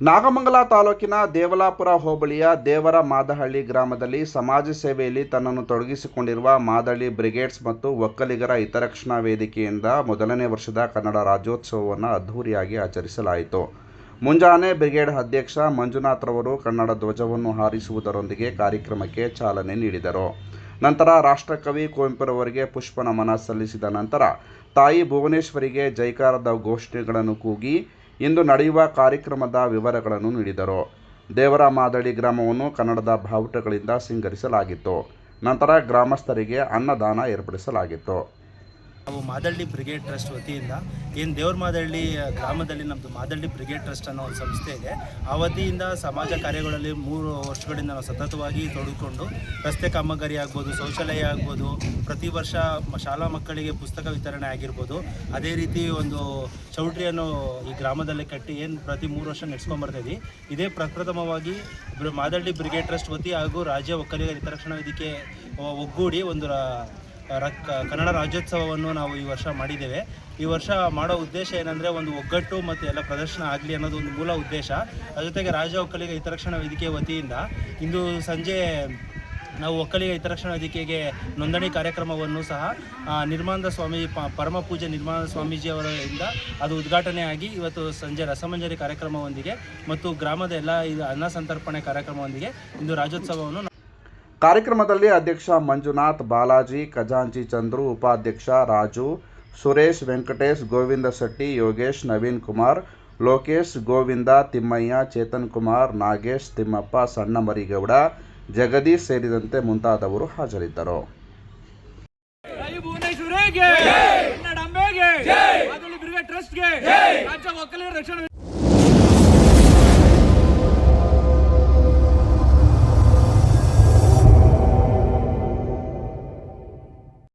ನಾಗಮಂಗಲ ತಾಲೂಕಿನ ದೇವಲಾಪುರ ಹೋಬಳಿಯ ದೇವರ ಮಾದಹಳ್ಳಿ ಗ್ರಾಮದಲ್ಲಿ ಸಮಾಜ ಸೇವೆಯಲ್ಲಿ ತನ್ನನ್ನು ತೊಡಗಿಸಿಕೊಂಡಿರುವ ಮಾದಳ್ಳಿ ಬ್ರಿಗೇಡ್ಸ್ ಮತ್ತು ಒಕ್ಕಲಿಗರ ಹಿತರಕ್ಷಣಾ ವೇದಿಕೆಯಿಂದ ಮೊದಲನೇ ವರ್ಷದ ಕನ್ನಡ ರಾಜ್ಯೋತ್ಸವವನ್ನು ಅದ್ಧೂರಿಯಾಗಿ ಆಚರಿಸಲಾಯಿತು. ಮುಂಜಾನೆ ಬ್ರಿಗೇಡ್ ಅಧ್ಯಕ್ಷ ಮಂಜುನಾಥ್ ರವರು ಕನ್ನಡ ಧ್ವಜವನ್ನು ಹಾರಿಸುವುದರೊಂದಿಗೆ ಕಾರ್ಯಕ್ರಮಕ್ಕೆ ಚಾಲನೆ ನೀಡಿದರು. ನಂತರ ರಾಷ್ಟ್ರಕವಿ ಕುವೆಂಪುರವರಿಗೆ ಪುಷ್ಪ ನಮನ ಸಲ್ಲಿಸಿದ ನಂತರ ತಾಯಿ ಭುವನೇಶ್ವರಿಗೆ ಜೈಕಾರದ ಘೋಷಣೆಗಳನ್ನು ಕೂಗಿ ಇಂದು ನಡೆಯುವ ಕಾರ್ಯಕ್ರಮದ ವಿವರಗಳನ್ನು ನೀಡಿದರು. ದೇವರ ಮಾದಳಿ ಗ್ರಾಮವನ್ನು ಕನ್ನಡದ ಬಾವುಟಗಳಿಂದ ಸಿಂಗರಿಸಲಾಗಿತ್ತು. ನಂತರ ಗ್ರಾಮಸ್ಥರಿಗೆ ಅನ್ನದಾನ ಏರ್ಪಡಿಸಲಾಗಿತ್ತು. ನಾವು ಮಾದಳ್ಳಿ ಬ್ರಿಗೇಡ್ ಟ್ರಸ್ಟ್ ವತಿಯಿಂದ. ಏನು ದೇವ್ರ ಮಾದಳ್ಳಿ ಗ್ರಾಮದಲ್ಲಿ ನಮ್ಮದು ಮಾದಳ್ಳಿ ಬ್ರಿಗೇಡ್ ಟ್ರಸ್ಟ್ ಅನ್ನೋ ಒಂದು ಸಂಸ್ಥೆ ಇದೆ. ಆ ವತಿಯಿಂದ ಸಮಾಜ ಕಾರ್ಯಗಳಲ್ಲಿ ಮೂರು ವರ್ಷಗಳಿಂದ ನಾವು ಸತತವಾಗಿ ತೊಡಗಿಕೊಂಡು ರಸ್ತೆ ಕಾಮಗಾರಿ ಆಗ್ಬೋದು, ಶೌಚಾಲಯ ಆಗ್ಬೋದು, ಪ್ರತಿ ವರ್ಷ ಶಾಲಾ ಮಕ್ಕಳಿಗೆ ಪುಸ್ತಕ ವಿತರಣೆ ಆಗಿರ್ಬೋದು. ಅದೇ ರೀತಿ ಒಂದು ಚೌಟ್ರಿಯನ್ನು ಈ ಗ್ರಾಮದಲ್ಲಿ ಕಟ್ಟಿ ಏನು ಪ್ರತಿ ಮೂರು ವರ್ಷ ಇದ್ವಿ. ಇದೇ ಪ್ರಪ್ರಥಮವಾಗಿ ಮಾದಳ್ಳಿ ಬ್ರಿಗೇಡ್ ಟ್ರಸ್ಟ್ ವತಿ ಹಾಗೂ ರಾಜ್ಯ ಒಕ್ಕಲಿಗರ ಹಿತರಕ್ಷಣಾ ವೇದಿಕೆ ಒಗ್ಗೂಡಿ ಒಂದು ಕನ್ನಡ ರಾಜ್ಯೋತ್ಸವವನ್ನು ನಾವು ಈ ವರ್ಷ ಮಾಡಿದ್ದೇವೆ. ಈ ವರ್ಷ ಮಾಡೋ ಉದ್ದೇಶ ಏನಂದರೆ ಒಂದು ಒಗ್ಗಟ್ಟು ಮತ್ತು ಎಲ್ಲ ಪ್ರದರ್ಶನ ಆಗಲಿ ಅನ್ನೋದು ಒಂದು ಮೂಲ ಉದ್ದೇಶ. ಅದ ಜೊತೆಗೆ ರಾಜ್ಯ ಒಕ್ಕಲಿಗ ಹಿತರಕ್ಷಣಾ ವೇದಿಕೆ ವತಿಯಿಂದ ಇಂದು ಸಂಜೆ ನಾವು ಒಕ್ಕಲಿಗ ಹಿತರಕ್ಷಣಾ ವೇದಿಕೆಗೆ ನೋಂದಣಿ ಕಾರ್ಯಕ್ರಮವನ್ನು ಸಹ ನಿರ್ಮಾನಂದ ಸ್ವಾಮಿ ಪರಮ ಪೂಜೆ ನಿರ್ಮಾನಂದ ಸ್ವಾಮೀಜಿಯವರಿಂದ ಅದು ಉದ್ಘಾಟನೆ ಆಗಿ ಇವತ್ತು ಸಂಜೆ ರಸಮಂಜರಿ ಕಾರ್ಯಕ್ರಮವೊಂದಿಗೆ ಮತ್ತು ಗ್ರಾಮದ ಎಲ್ಲ ಇದು ಅನ್ನ ಸಂತರ್ಪಣೆ ಕಾರ್ಯಕ್ರಮದೊಂದಿಗೆ ಇಂದು ರಾಜ್ಯೋತ್ಸವವನ್ನು ಕಾರ್ಯಕ್ರಮದಲ್ಲಿ ಅಧ್ಯಕ್ಷ ಮಂಜುನಾಥ್ ಬಾಲಾಜಿ ಖಜಾಂಚಿ ಚಂದ್ರು ಉಪಾಧ್ಯಕ್ಷ ರಾಜು ಸುರೇಶ್ ವೆಂಕಟೇಶ್ ಗೋವಿಂದ ಶೆಟ್ಟಿ ಯೋಗೇಶ್ ನವೀನ್ ಕುಮಾರ್ ಲೋಕೇಶ್ ಗೋವಿಂದ ತಿಮ್ಮಯ್ಯ ಚೇತನ್ ಕುಮಾರ್ ನಾಗೇಶ್ ತಿಮ್ಮಪ್ಪ ಸಣ್ಣ ಮರಿಗೌಡ ಜಗದೀಶ್ ಸೇರಿದಂತೆ ಮುಂತಾದವರು ಹಾಜರಿದ್ದರು. ಟ್ರಸ್ಟ್ಗೆ ರಾಜ್ಯ ಒಕ್ಕಲಿಗರ ರಕ್ಷಣಾ